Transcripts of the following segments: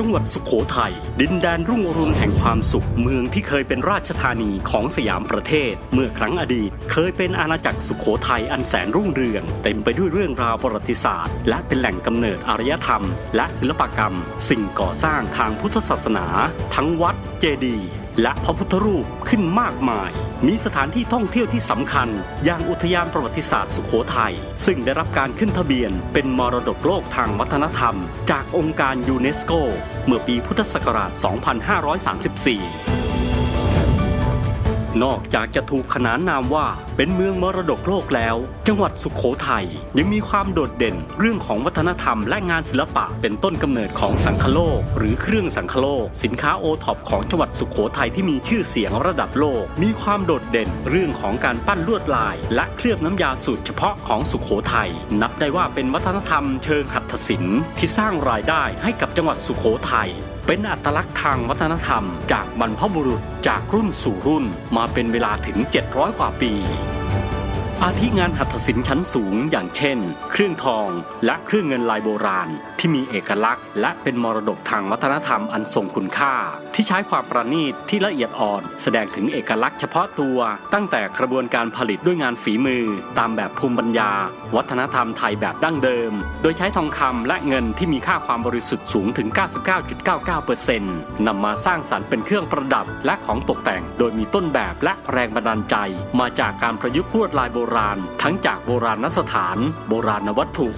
จังหวัดสุขโขทัยดินแดนรุ่งอรุณแห่งความสุข เมืองที่เคยเป็นราชธานีของสยามประเทศ เมื่อครั้งอดีต เคยเป็นอาณาจักรสุขโขทัยอันแสนรุ่งเรือง เต็มไปด้วยเรื่องราวประวัติศาสตร์ และเป็นแหล่งกำเนิดอารยธรรม และศิลปกรรม สิ่งก่อสร้างทางพุทธศาสนา ทั้งวัดเจดีย์ และพระพุทธรูปขึ้นมากมาย มีสถานที่ท่องเที่ยวที่สำคัญ อย่างอุทยานประวัติศาสตร์สุขโขทัยซึ่งได้รับการขึ้นทะเบียนเป็นมรดกโลกทางวัฒนธรรม จากองค์การยูเนสโก เมื่อปีพุทธศักราช 2534 นอกจากจะถูกขนานนามว่าเป็นเมืองมรดกโลกแล้ว จังหวัดสุขโขทัยยังมีความโดดเด่นเรื่องของวัฒนธรรมและงานศิลปะเป็นต้นกำเนิดของสังคโลก หรือเครื่องสังคโลก สินค้าโอท็อปของจังหวัดสุขโขทัยที่มีชื่อเสียงระดับโลก มีความโดดเด่นเรื่องของการปั้นลวดลาย และเคลือบน้ำยาสูตรเฉพาะของสุขโขทัยนับได้ว่าเป็นวัฒนธรรมเชิงหัตถศิลป์ที่สร้างรายได้ให้กับจังหวัดสุขโขทัย เป็นอัตลักษณ์ทางวัฒนธรรม จากบรรพบุรุษจากรุ่นสู่รุ่นมาเป็นเวลาถึง 700 กว่าปี อาทิงานหัตถศิลป์ชั้นสูงอย่างเช่น เครื่องทองและเครื่องเงินลายโบราณ ที่มีเอกลักษณ์ และเป็นมรดกทางวัฒนธรรมอันทรงคุณค่า ที่ใช้ความประณีตที่ละเอียดอ่อน แสดงถึงเอกลักษณ์เฉพาะตัว ตั้งแต่กระบวนการผลิตด้วยงานฝีมือ ตามแบบภูมิปัญญา วัฒนธรรมไทยแบบดั้งเดิม โดยใช้ทองคำและเงินที่มีค่าความบริสุทธิ์สูงถึง 99.99%นำมาสร้างสรรค์เป็นเครื่องประดับและของตกแต่ง โดยมีต้นแบบและแรงบันดาลใจ มาจากการประยุกต์ลวดลายโบราณ ทั้งจากโบราณสถาน โบราณวัตถุ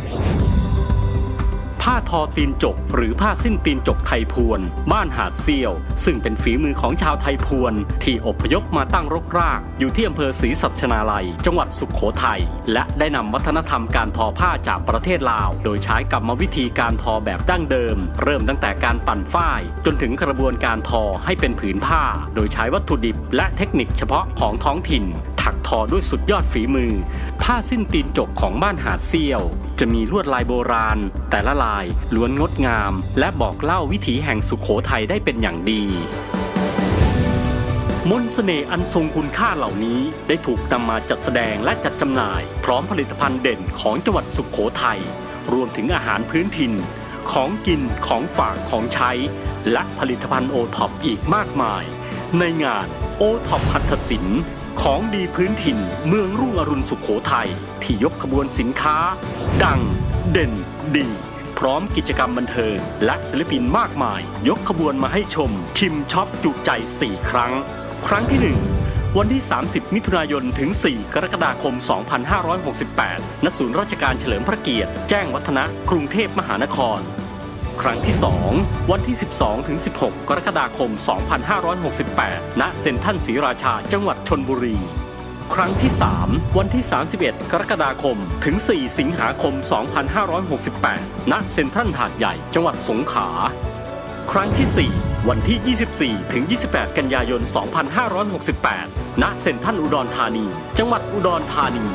ผ้าทอตีนจก หรือผ้าสิ้นตีนจกไทยพวน บ้านหาดเซียว ซึ่งเป็นฝีมือของชาวไทยพวน ที่อพยพมาตั้งรกราก อยู่ที่อำเภอศรีสัชนาลัย จังหวัดสุขโขทัยและได้นำวัฒนธรรมการทอผ้าจากประเทศลาว โดยใช้กรรมวิธีการทอแบบดั้งเดิม เริ่มตั้งแต่การปั่นฝ้าย จนถึงกระบวนการทอให้เป็นผืนผ้า โดยใช้วัตถุดิบ และเทคนิคเฉพาะของท้องถิ่น ถักทอด้วยสุดยอดฝีมือ ผ้าสิ้นตีนจกของบ้านหาดเซียว จะมีลวดลายโบราณ แต่ละลายล้วนงดงาม และบอกเล่าวิถีแห่งสุขโขทัยได้เป็นอย่างดีมนต์เสน่ห์อันทรงคุณค่าเหล่านี้ได้ถูกนำมาจัดแสดงและจัดจำหน่าย พร้อมผลิตภัณฑ์เด่นของจังหวัดสุขโขทัยรวมถึงอาหารพื้นถิ่น ของกินของฝากของใช้ และผลิตภัณฑ์โอท็อปอีกมากมาย ในงานโอท็อปหัตถศิลป์ ของดีพื้นถิ่นเมืองรุ่งอรุณสุขโขทัยที่ยกขบวนสินค้า ดัง เด่น ดี พร้อมกิจกรรมบันเทิงและศิลปินมากมาย ยกขบวนมาให้ชม ชิมช็อปจุใจ 4 ครั้ง ครั้งที่ 1วันที่ 30 มิถุนายน ถึง 4 กรกฎาคม 2568 ณ ศูนย์ราชการเฉลิมพระเกียรติ แจ้งวัฒนะ กรุงเทพมหานคร ครั้งที่ 2 วันที่ 12ถึง16 กรกฎาคม 2568 ณ เซ็นทรัลศรีราชา จังหวัดชนบุรี ครั้งที่ 3 วันที่ 31 กรกฎาคม ถึง 4 สิงหาคม 2568 ณ เซ็นทรัลหาดใหญ่ จังหวัดสงขลา ครั้งที่ 4วันที่ 24 ถึง 28 กันยายน 2568 ณ เซ็นทรัลอุดรธานี จังหวัดอุดรธานี